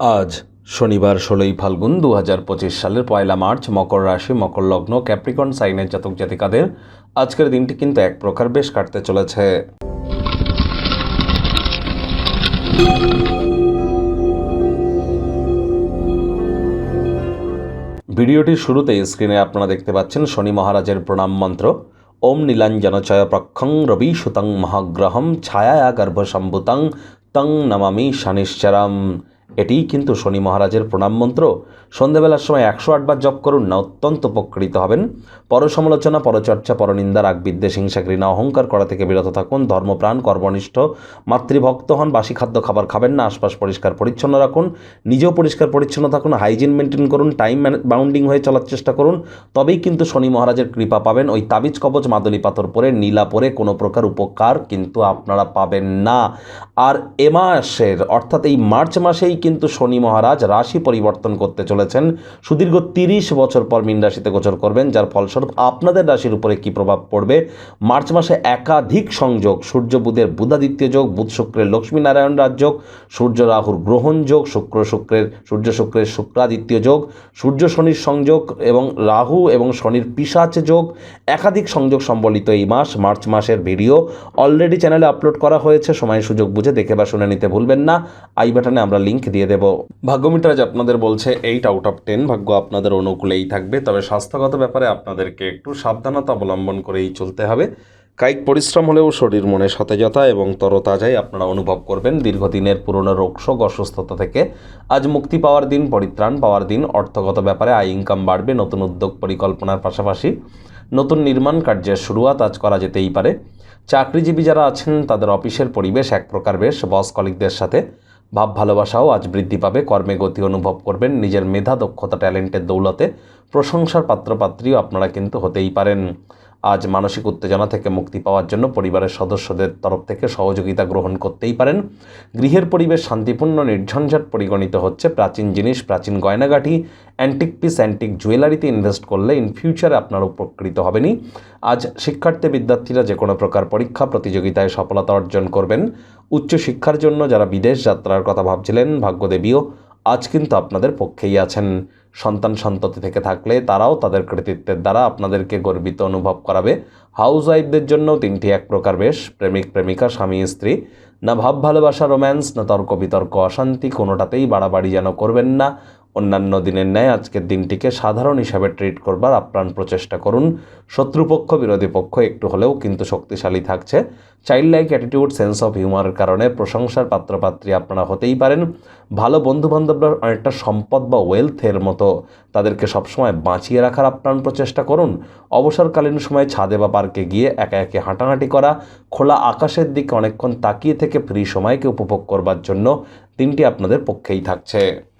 আজ শনিবার ষোলোই ফাল্গুন দু হাজার পঁচিশ সালের পয়লা মার্চ, মকর রাশি, মকর লগ্ন, ক্যাপ্রিকন, সাইনের জাতক জাতিকাদের আজকের দিনটি কিন্তু এক প্রকার বেশ কাটতে চলেছে। ভিডিওটির শুরুতেই স্ক্রিনে আপনারা দেখতে পাচ্ছেন শনি মহারাজের প্রণাম মন্ত্র। ওম নীলাঞ্জনচয় প্রক্ষং রবি সুতং মহাগ্রহম ছায়া গর্ভসম্ভুতং তং নমামি শনিশ্চরম। এটিই কিন্তু শনি মহারাজের প্রণাম মন্ত্র। সন্ধেবেলার সময় একশো আটবার জপ করুন, না অত্যন্ত উপকৃত হবেন। পরসমালোচনা, পরচর্চা, পরনিন্দা, রাগ বিদ্বেষ, হিংসা, ঘৃণা, অহংকার করা থেকে বিরত থাকুন, ধর্মপ্রাণ, কর্মনিষ্ঠ, মাতৃভক্ত হন, বাসি খাদ্য খাবার খাবেন না, আশপাশ পরিষ্কার পরিচ্ছন্ন রাখুন, নিজেও পরিষ্কার পরিচ্ছন্ন থাকুন, হাইজিন মেনটেন করুন, টাইম বাউন্ডিং হয়ে চলার চেষ্টা করুন, তবেই কিন্তু শনি মহারাজের কৃপা পাবেন। ওই তাবিজ, কবচ মাদনী পাথর পরে, নীলা পরে কোনো প্রকার উপকার কিন্তু আপনারা পাবেন না। আর এ মাসের, অর্থাৎ এই মার্চ মাসেই কিন্তু শনি মহারাজ রাশি পরিবর্তন করতে চলেছেন। সুদীর্ঘ তিরিশ বছর পর মীন রাশিতে গোচর করবেন, যার ফলস্বরূপ আপনাদের রাশির উপরে কি প্রভাব পড়বে? মার্চ মাসে একাধিক সংযোগ, সূর্য বুধের বুধাদিত্য যোগ, বুধ শুক্রের লক্ষ্মীনারায়ণ রাজযোগ সূর্য রাহুর গ্রহণ যোগ, শুক্র শুক্রের, সূর্য শুক্রের শুক্রাদিত্য যোগ, সূর্য শনির সংযোগ এবং রাহু এবং শনির পিসাচ যোগ। একাধিক সংযোগ সম্বলিত এই মাস, মার্চ মাসের ভিডিও অলরেডি চ্যানেলে আপলোড করা হয়েছে। সময় সুযোগ বুঝে দেখে বা শুনে নিতে ভুলবেন না। আই বাটনে আমরা লিংক দিয়ে দেব। ভাগ্যমিটার আজ আপনাদের বলছে এইট আউট অফ টেন ভাগ্য আপনাদের অনুকূলেই থাকবে। তবে স্বাস্থ্যগত ব্যাপারে আপনাদেরকে একটু সাবধানতা অবলম্বন করেই চলতে হবে। কায়িক পরিশ্রম হলেও শরীর মনে সতেজতা এবং তরতাজাই আপনারা অনুভব করবেন দীর্ঘদিনের পুরনো রোগশোক অসুস্থতা থেকে। আজ মুক্তি পাওয়ার দিন, পরিত্রাণ পাওয়ার দিন। অর্থগত ব্যাপারে আয় ইনকাম বাড়বে, নতুন উদ্যোগ পরিকল্পনার পাশাপাশি নতুন নির্মাণ কার্যের শুরুয়াত আজ করা যেতেই পারে। চাকরিজীবী যারা আছেন, তাদের অফিসের পরিবেশ এক প্রকার বেশ। বস কলিকদের সাথে ভাব ভালোবাসাও আজ বৃদ্ধি পাবে। কর্মে গতি অনুভব করবেন। নিজের মেধা, দক্ষতা, ট্যালেন্টের দৌলতে প্রশংসার পাত্রপাত্রীও আপনারা কিন্তু হতেই পারেন। আজ মানসিক উত্তেজনা থেকে মুক্তি পাওয়ার জন্য পরিবারের সদস্যদের তরফ থেকে সহযোগিতা গ্রহণ করতেই পারেন। গৃহের পরিবেশ শান্তিপূর্ণ, নির্ঝঞ্ঝাট পরিগণিত হচ্ছে। প্রাচীন জিনিস, প্রাচীন গয়নাগাঠি অ্যান্টিক পিস অ্যান্টিক জুয়েলারিতে ইনভেস্ট করলে ইন ফিউচারে আপনার উপকৃত হবেনই। আজ শিক্ষার্থী, বিদ্যার্থীরা যে কোনো প্রকার পরীক্ষা, প্রতিযোগিতায় সফলতা অর্জন করবেন। উচ্চশিক্ষার জন্য যারা বিদেশ যাত্রার কথা ভাবছিলেন, ভাগ্যদেবীও আজ কিন্তু আপনাদের পক্ষেই আছেন। সন্তান সন্ততি থেকে থাকলে তারাও তাদের কৃতিত্বের দ্বারা আপনাদেরকে গর্বিত অনুভব করাবে। হাউস ওয়াইফদের জন্য তিনটি এক প্রকার বেশ, প্রেমিক প্রেমিকা, স্বামী, স্ত্রী। না ভাব, ভালোবাসা, রোম্যান্স, না তর্ক বিতর্ক, অশান্তি, কোনোটাতেই বাড়াবাড়ি যেন করবেন না। অন্যান্য দিনের ন্যায় আজকের দিনটিকে সাধারণ হিসাবে ট্রিট করবার আপ্রাণ প্রচেষ্টা করুন। শত্রুপক্ষ, বিরোধী পক্ষ একটু হলেও কিন্তু শক্তিশালী থাকছে। Child like attitude sense of হিউমারের কারণে প্রশংসার পাত্রপাত্রী আপনারা হতেই পারেন। ভালো বন্ধুবান্ধবরা অনেকটা সম্পদ বা ওয়েলথের মতো তাদেরকে সবসময় বাঁচিয়ে রাখার আপ্রাণ প্রচেষ্টা করুন। অবসরকালীন সময় ছাদে বা পার্কে গিয়ে একা একে হাঁটাহাঁটি করা, খোলা আকাশের দিকে অনেকক্ষণ তাকিয়ে থেকে ফ্রি সময়কে উপভোগ করবার জন্য দিনটি আপনাদের পক্ষেই থাকছে।